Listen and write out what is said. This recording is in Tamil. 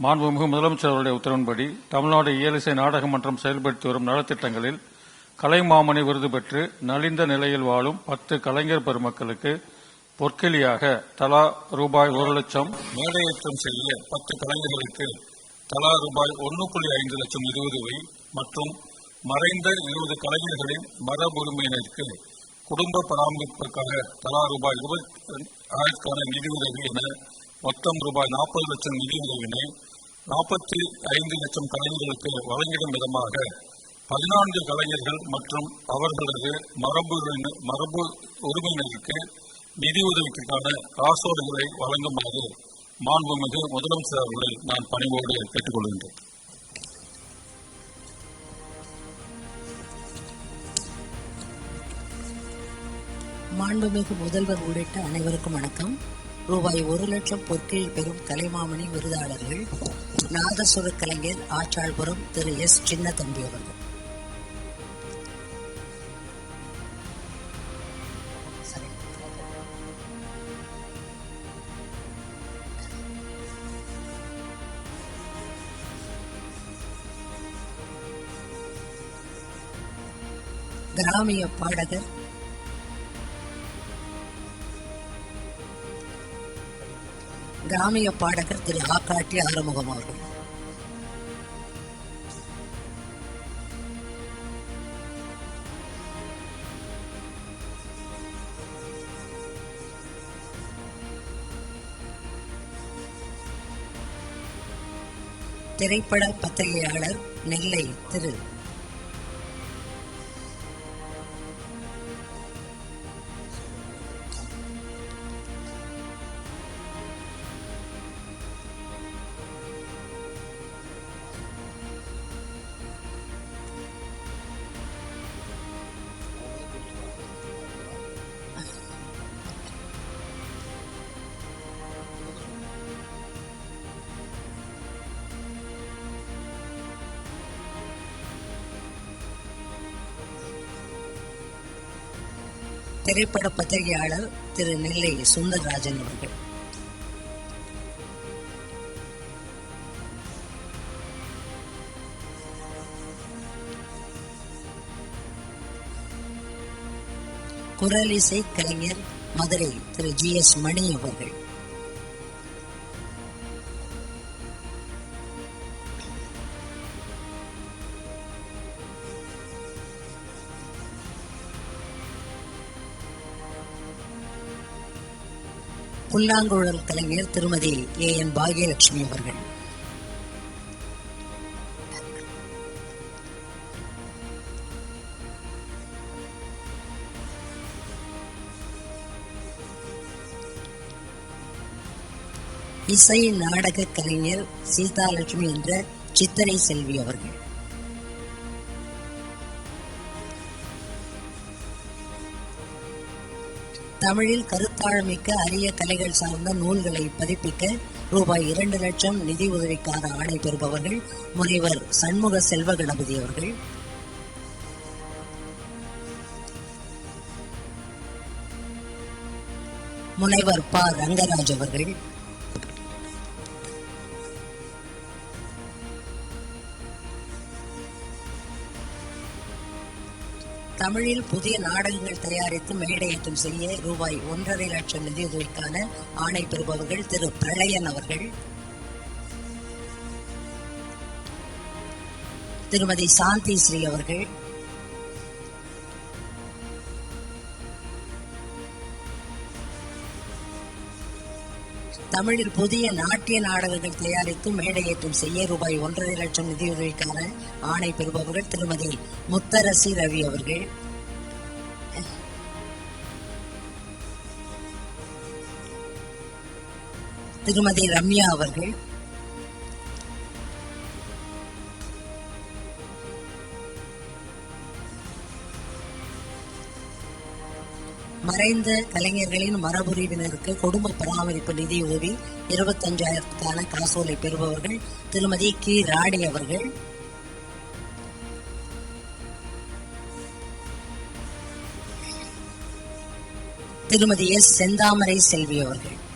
மாண்புமிகு முதலமைச்சர் அவருடைய உத்தரவின்படி தமிழ்நாடு இயலிசை நாடக மன்றம் செயல்படுத்தி வரும் நலத்திட்டங்களில் கலைமாமணி விருது பெற்று நலிந்த நிலையில் வாழும் பத்து கலைஞர் பெருமக்களுக்கு பொற்கிளியாக தலா ரூபாய் ஒரு லட்சம் மேடையேற்றம் செய்ய பத்து கலைஞர்களுக்கு தலா ரூபாய் ஒன்று புள்ளி ஐந்து லட்சம் நிதியுதவி மற்றும் மறைந்த இருபது கலைஞர்களின் மரபுரிமையினருக்கு குடும்ப பராமரிப்பிற்காக தலா ரூபாய் இருபத்தி ஆயிரத்துக்கான நிதியுதவி என மொத்தம் ரூபாய் நாற்பது லட்சம் நிதியுதவினை நாற்பத்தி ஐந்து லட்சம் கலைஞர்களுக்கு வழங்கிடும் விதமாக பதினான்கு கலைஞர்கள் மற்றும் அவர்களது மரபு மரபு உரிமையினருக்கு நிதி உதவிக்கான காசோலைகளை வழங்குமாறு மாண்புமிகு முதலமைச்சர் அவர்களை நான் பணிவோடு கேட்டுக்கொள்கின்றேன். மாண்புமிகு முதல்வர் உள்ளிட்ட அனைவருக்கும் வணக்கம். ரூபாய் ஒரு லட்சம் பொற்கிழி பெறும் கலைமாமணி விருதாளர்கள் நாதசுர கலைஞர் ஆச்சாள்புரம் திரு எஸ். சின்னத்தம்பி அவர்கள். கிராமிய பாடகர் கிராமிய பாடகர் திரு ஆக்காட்டி ஆறுமுகம் அவர்கள் திரைப்பட பத்திரிகையாளர் நெல்லை திரு திரைப்பட பத்திரிகையாளர் திரு நெல்லை சுந்தரராஜன் அவர்கள். குரலிசை கலைஞர் மதுரை திரு ஜி எஸ் மணி அவர்கள். புல்லாங்குழல் கலைஞர் திருமதி ஏ என் பாகியலட்சுமி அவர்கள். இசை நாடக கலைஞர் சீதாலட்சுமி என்ற சித்தரை செல்வி அவர்கள். தமிழில் கருத்தாழமிக்க அரிய கலைகள் சார்ந்த நூல்களை பதிப்பிக்க ரூபாய் இரண்டு லட்சம் நிதி உதவிக்கான ஆணை பெறுபவர்கள் முனைவர் சண்முக செல்வ கணபதி அவர்கள். முனைவர் ப ரங்கராஜ் அவர்கள். தமிழில் புதிய நாடகங்கள் தயாரித்து மேடையேற்றம் செய்ய ரூபாய் ஒன்றரை லட்சம் நிதியுதவிக்கான ஆணை பெறுபவர்கள் திரு. பிரளயன் அவர்கள். திருமதி சாந்தி ஸ்ரீ அவர்கள். தமிழில் புதிய நாட்டிய நாடகங்கள் தயாரித்து மேடையேற்றம் செய்ய ரூபாய் ஒன்றரை லட்சம் நிதியுதவிக்கான ஆணை பெறுபவர்கள் திருமதி முத்தரசி ரவி அவர்கள். திருமதி ரம்யா அவர்கள். மறைந்த கலைஞர்களின் மரபுரிவினருக்கு குடும்ப பராமரிப்பு நிதி உதவி இருபத்தஞ்சாயிரத்துக்கான காசோலை பெறுபவர்கள் திருமதி கி. ராடி அவர்கள். திருமதி எஸ். செந்தாமரை செல்வி அவர்கள்.